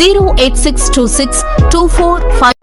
zero eight six two six two four five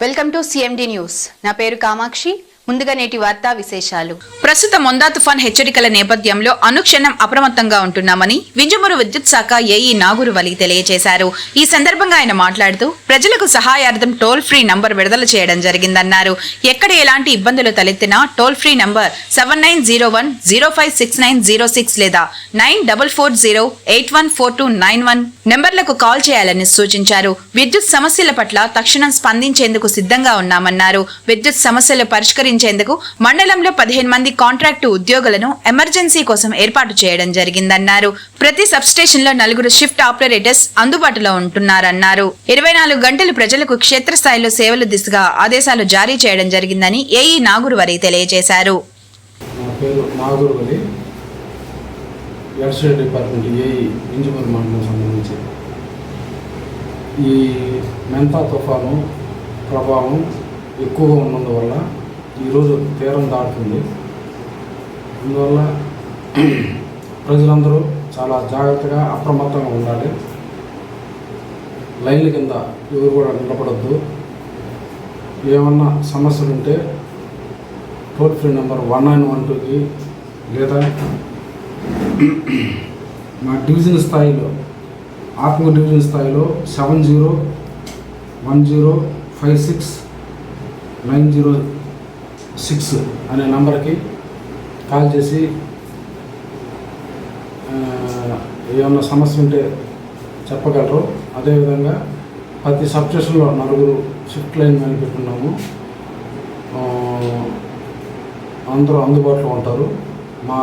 welcome to CMD news నా పేరు కామాక్షి. ముందుగా నేటి వార్తా విశేషాలు. ప్రస్తుత మొందా తుఫాన్ హెచ్చరికల నేపథ్యంలో అనుక్షణం అప్రమత్తంగా ఉంటున్నామని వింజమూరు విద్యుత్ శాఖ ఏఈ నాగూరు వలి తెలియజేశారు. ఈ సందర్భంగా ఆయన మాట్లాడుతూ ప్రజలకు సహాయార్థం టోల్ ఫ్రీ నంబర్ విడుదల చేయడం జరిగిందన్నారు. ఎక్కడ ఎలాంటి ఇబ్బందులు తలెత్తినా toll free number seven nine zero one zero five six nine zero six లేదా nine double four zero eight one four two nine one నెంబర్లకు కాల్ చేయాలని సూచించారు. విద్యుత్ సమస్యల పట్ల తక్షణం స్పందించేందుకు సిద్ధంగా ఉన్నామన్నారు. విద్యుత్ సమస్యలు పరిష్కరించేందుకు మండలంలో పదిహేను మంది కాంట్రాక్టు ఉద్యోగులను ఎమర్జెన్సీ కోసం ఏర్పాటు చేయడం జరిగిందన్నారు. ప్రతి సబ్స్టేషన్లో నలుగురు షిఫ్ట్ ఆపరేటర్స్ అందుబాటులో ఉంటున్నారన్నారు. ఇరవై నాలుగు గంటలు ప్రజలకు క్షేత్రస్థాయిలో సేవలు దిశగా ఆదేశాలు జారీ చేయడం జరిగిందని ఏఈ నాగురు వరి తెలియజేశారు. నా పేరు నాగూరువలి వ్యవసాయ డిపార్ట్మెంట్ ఏఈ ఇంజనీర్ మండలం సంబంధించి. ఈ మెంతా తుఫాను ప్రభావం ఎక్కువగా ఉన్నందువల్ల ఈరోజు తీరం దాటుతుంది. అందువల్ల ప్రజలందరూ చాలా జాగ్రత్తగా అప్రమత్తంగా ఉండాలి. లైన్ల కింద ఎవరు కూడా నిలబడద్దు. ఏమన్నా సమస్యలు ఉంటే toll free number one nine one టూకి లేదా మా డివిజన్ స్థాయిలో ఆత్మ డివిజన్ స్థాయిలో seven zero one zero five six nine zero six అనే నంబర్కి కాల్ చేసి ఏమన్నా సమస్య ఉంటే చెప్పగలరు. అదేవిధంగా ప్రతి సబ్ నలుగురు షిఫ్ట్ లైన్ మ్యాన్ పెట్టున్నాము అందరూ అందుబాటులో ఉంటారు. మా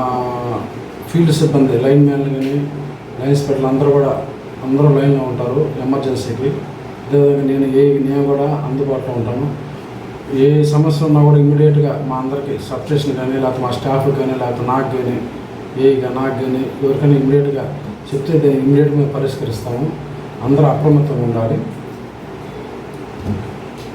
ఫీల్డ్ సిబ్బంది లైన్ మ్యాన్లు కానీ లైన్స్ పెట్టలు అందరూ కూడా అందరూ లైన్లో ఉంటారు ఎమర్జెన్సీకి. అదేవిధంగా నేను ఏ నేను కూడా అందుబాటులో ఉంటాను. ఏ సమస్య ఉన్నా కూడా ఇమీడియట్గా మా అందరికి సబ్స్టేషన్ కానీ లేకపోతే మా స్టాఫ్ కానీ లేకపోతే నాకు కానీ ఏగా నాకు కానీ ఎవరికైనా ఇమీడియట్గా చెప్తే దాన్ని పరిష్కరిస్తాము. అందరూ అప్రమత్తంగా ఉండాలి.